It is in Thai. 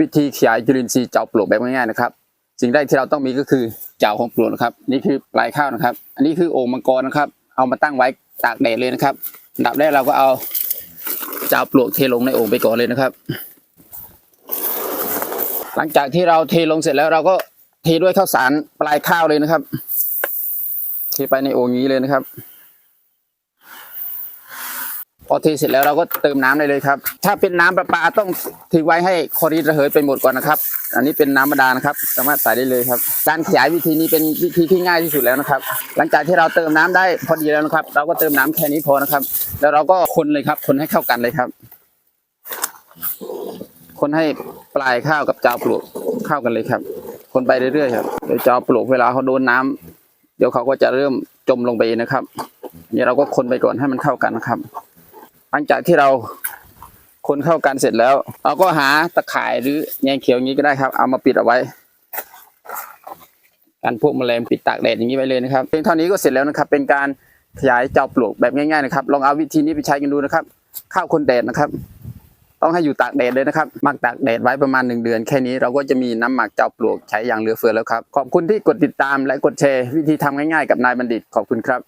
วิธีขยายจุลินทรีย์เจาะปลวกแบบง่ายๆนะครับ สิ่งแรกที่เราต้องมีก็คือเจาะของปลวกนะครับ นี่คือปลายข้าวนะครับ อันนี้คือโอ่งมังกรนะครับ เอามาตั้งไว้ตากแดดเลยนะครับอันดับแรกเราก็เอาเจาะปลวกเทลงในโอ่งไปก่อนเลยนะครับ หลังจากที่เราเทลงเสร็จแล้วเราก็เทด้วยข้าวสารปลายข้าวเลยนะครับ เทไปในโอ่งนี้เลยนะครับ พอเทเสร็จแล้วเราก็เติมน้ำได้เลยครับ ถ้าเป็นน้ำประปาต้องทิ้งไว้ให้คอรีนระเหยไปหมดก่อนนะครับ อันนี้เป็นน้ำบาดาลนะครับ สามารถใส่ได้เลยครับ การขยายวิธีนี้เป็นวิธีที่ง่ายที่สุดแล้วนะครับ หลังจากที่เราเติมน้ำได้พอดีแล้วนะครับ เราก็เติมน้ำแค่นี้พอนะครับ แล้วเราก็คนเลยครับ คนให้เข้ากันเลยครับ คนให้ปลายข้าวกับจาวปลวกเข้ากันเลยครับ คนไปเรื่อยๆครับเดี๋ยวจาวปลวกเวลาเขาโดนน้ำเดี๋ยวเขาก็จะเริ่มจมลงไปนะครับนี่เราก็คนไปก่อนให้มันเข้ากันนะครับ หลังจากที่เราคนเข้ากันเสร็จแล้ว เราก็หาตะข่ายหรือแยงเขียวอย่างนี้ก็ได้ครับ เอามาปิดเอาไว้กันพวกแมลงปิดตากแดดอย่างนี้ไว้เลยนะครับเพียงเท่านี้ก็เสร็จแล้วนะครับ เป็นการขยายเจ้าปลวกแบบง่ายๆนะครับลองเอาวิธีนี้ไปใช้กันดูนะครับ ข้าวคนแดดนะครับ ต้องให้อยู่ตากแดดเลยนะครับหมักตากแดดไว้ประมาณหนึ่งเดือน แค่นี้เราก็จะมีน้ำหมักเจ้าปลวกใช้อย่างเหลือเฟือแล้วครับขอบคุณที่กดติดตามและกดแชร์วิธีทำง่ายๆกับนายบัณฑิตขอบคุณครับ